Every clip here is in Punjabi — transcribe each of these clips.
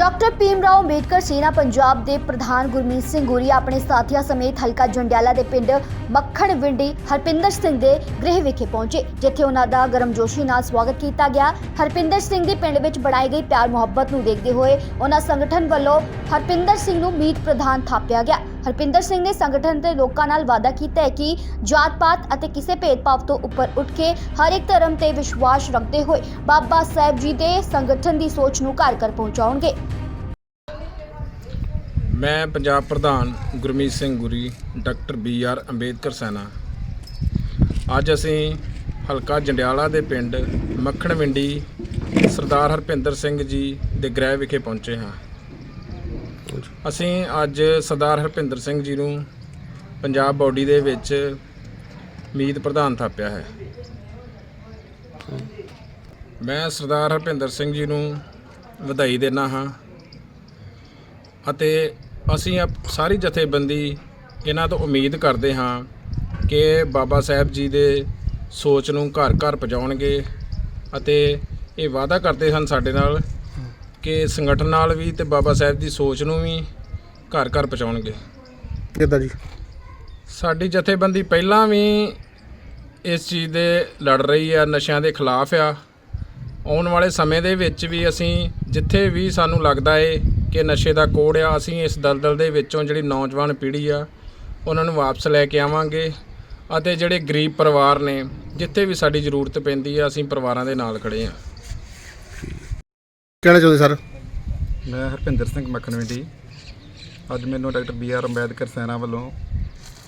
ਡਾਕਟਰ ਭੀਮ ਰਾਓ ਅੰਬੇਡਕਰ ਸੇਨਾ ਪੰਜਾਬ ਦੇ ਪ੍ਰਧਾਨ ਗੁਰਮੀਤ ਸਿੰਘ ਗੁਰੀ ਆਪਣੇ ਸਾਥੀਆਂ ਸਮੇਤ ਹਲਕਾ ਜੰਡਿਆਲਾ ਦੇ ਪਿੰਡ ਮੱਖਣ ਵਿੰਡੀ ਹਰਪਿੰਦਰ ਸਿੰਘ ਦੇ ਗ੍ਰਹਿ ਵਿਖੇ ਪਹੁੰਚੇ, ਜਿੱਥੇ ਉਹਨਾਂ ਦਾ ਗਰਮਜੋਸ਼ੀ ਨਾਲ ਸਵਾਗਤ ਕੀਤਾ ਗਿਆ। ਹਰਪਿੰਦਰ ਸਿੰਘ ਦੇ ਪਿੰਡ ਵਿੱਚ ਬਣਾਈ ਗਈ ਪਿਆਰ ਮੁਹੱਬਤ ਨੂੰ ਦੇਖਦੇ ਹੋਏ ਉਹਨਾਂ ਸੰਗਠਨ ਵੱਲੋਂ ਹਰਪਿੰਦਰ ਸਿੰਘ ਨੂੰ ਮੀਤ ਪ੍ਰਧਾਨ ਥਾਪਿਆ ਗਿਆ। ਹਰਪਿੰਦਰ ਸਿੰਘ ਨੇ ਸੰਗਠਨ ਦੇ ਲੋਕਾਂ ਨਾਲ ਵਾਅਦਾ ਕੀਤਾ ਹੈ ਕਿ ਜਾਤ-ਪਾਤ ਅਤੇ ਕਿਸੇ ਭੇਦਭਾਵ ਤੋਂ ਉੱਪਰ ਉੱਠ ਕੇ ਹਰ ਇੱਕ ਧਰਮ ਤੇ ਵਿਸ਼ਵਾਸ ਰੱਖਦੇ ਹੋਏ ਬਾਬਾ ਸਾਹਿਬ ਜੀ ਦੇ ਸੰਗਠਨ ਦੀ ਸੋਚ ਨੂੰ ਘਰ ਘਰ ਪਹੁੰਚਾਉਣਗੇ। ਮੈਂ ਪੰਜਾਬ ਪ੍ਰਧਾਨ Gurmeet Singh Guri, doctor B R Ambedkar Sena. ਅੱਜ ਅਸੀਂ ਹਲਕਾ ਜੰਡਿਆਲਾ ਦੇ ਪਿੰਡ ਮੱਖਣਵਿੰਡੀ ਸਰਦਾਰ ਹਰਪਿੰਦਰ ਸਿੰਘ ਜੀ ਦੇ ਗ੍ਰਹਿ ਵਿਖੇ ਪਹੁੰਚੇ ਹਾਂ। ਅਸੀਂ ਅੱਜ ਸਰਦਾਰ ਹਰਪਿੰਦਰ ਸਿੰਘ ਜੀ ਨੂੰ ਪੰਜਾਬ ਬੋਡੀ ਦੇ ਵਿੱਚ ਮੀਤ ਪ੍ਰਧਾਨ ਥਾਪਿਆ ਹੈ। ਮੈਂ ਸਰਦਾਰ ਹਰਪਿੰਦਰ ਸਿੰਘ ਜੀ ਨੂੰ ਵਧਾਈ ਦੇਣਾ ਹਾਂ ਅਤੇ ਅਸੀਂ ਆਪ- ਸਾਰੀ ਜਥੇਬੰਦੀ ਇਹਨਾਂ ਤੋਂ ਉਮੀਦ ਕਰਦੇ ਹਾਂ ਕਿ ਬਾਬਾ ਸਾਹਿਬ ਜੀ ਦੇ ਸੋਚ ਨੂੰ ਘਰ ਘਰ ਪਹੁੰਚਾਉਣਗੇ ਅਤੇ ਇਹ ਵਾਅਦਾ ਕਰਦੇ ਹਨ ਸਾਡੇ ਨਾਲ ਕਿ ਸੰਗਠਨ ਨਾਲ ਵੀ ਤੇ ਬਾਬਾ ਸਾਹਿਬ ਦੀ ਸੋਚ ਨੂੰ ਵੀ ਘਰ ਘਰ ਪਹੁੰਚਾਉਣਗੇ। ਕਿੱਦਾਂ ਜੀ? ਸਾਡੀ ਜਥੇਬੰਦੀ ਪਹਿਲਾਂ ਵੀ ਇਸ ਚੀਜ਼ ਦੇ ਲੜ ਰਹੀ ਆ ਨਸ਼ਿਆਂ ਦੇ ਖਿਲਾਫ ਆ। ਆਉਣ ਵਾਲੇ ਸਮੇਂ ਦੇ ਵਿੱਚ ਵੀ ਅਸੀਂ ਜਿੱਥੇ ਵੀ ਸਾਨੂੰ ਲੱਗਦਾ ਏ ਕਿ ਨਸ਼ੇ ਦਾ ਕੋੜ ਆ ਅਸੀਂ ਇਸ ਦਲਦਲ ਦੇ ਵਿੱਚੋਂ ਜਿਹੜੀ ਨੌਜਵਾਨ ਪੀੜ੍ਹੀ ਆ ਉਹਨਾਂ ਨੂੰ ਵਾਪਸ ਲੈ ਕੇ ਆਵਾਂਗੇ ਅਤੇ ਜਿਹੜੇ ਗਰੀਬ ਪਰਿਵਾਰ ਨੇ ਜਿੱਥੇ ਵੀ ਸਾਡੀ ਜ਼ਰੂਰਤ ਪੈਂਦੀ ਆ ਅਸੀਂ ਪਰਿਵਾਰਾਂ ਦੇ ਨਾਲ ਖੜੇ ਆ। ਕਹਿਣਾ ਚਾਹੁੰਦੇ ਸਰ? ਮੈਂ ਹਰਪਿੰਦਰ ਸਿੰਘ ਮੱਖਣਵਿੰਡੀ। ਅੱਜ ਮੈਨੂੰ doctor B R Ambedkar Sena ਵੱਲੋਂ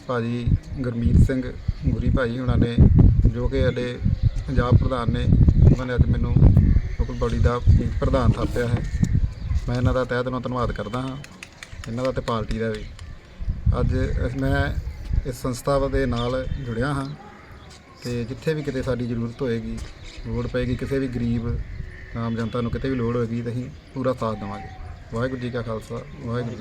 ਭਾਜੀ ਗੁਰਮੀਤ ਸਿੰਘ ਗੁਰੀ ਭਾਜੀ ਉਹਨਾਂ ਨੇ, ਜੋ ਕਿ ਸਾਡੇ ਪੰਜਾਬ ਪ੍ਰਧਾਨ ਨੇ, ਉਹਨਾਂ ਨੇ ਅੱਜ ਮੈਨੂੰ ਲੋਕਲ ਬੋਡੀ ਦਾ ਪ੍ਰਧਾਨ ਥਾਪਿਆ ਹੈ। ਮੈਂ ਇਹਨਾਂ ਦਾ ਤਹਿ ਦਿਲੋਂ ਧੰਨਵਾਦ ਕਰਦਾ ਹਾਂ, ਇਹਨਾਂ ਦਾ ਤੇ ਪਾਰਟੀ ਦਾ ਵੀ। ਅੱਜ ਅਸ- ਮੈਂ ਇਸ ਸੰਸਥਾ ਦੇ ਨਾਲ ਜੁੜਿਆ ਹਾਂ, ਤੇ ਜਿੱਥੇ ਵੀ ਕਿਤੇ ਸਾਡੀ ਜ਼ਰੂਰਤ ਹੋਏਗੀ, ਲੋੜ ਪਏਗੀ, ਕਿਸੇ ਵੀ ਗਰੀਬ ਆਮ ਜਨਤਾ ਨੂੰ ਕਿਤੇ ਵੀ ਲੋੜ ਹੋਏਗੀ ਤਾਂ ਅਸੀਂ ਪੂਰਾ ਸਾਥ ਦੇਵਾਂਗੇ। ਵਾਹਿਗੁਰੂ ਜੀ ਕਾ ਖਾਲਸਾ, ਵਾਹਿਗੁਰੂ ਜੀ ਕੀ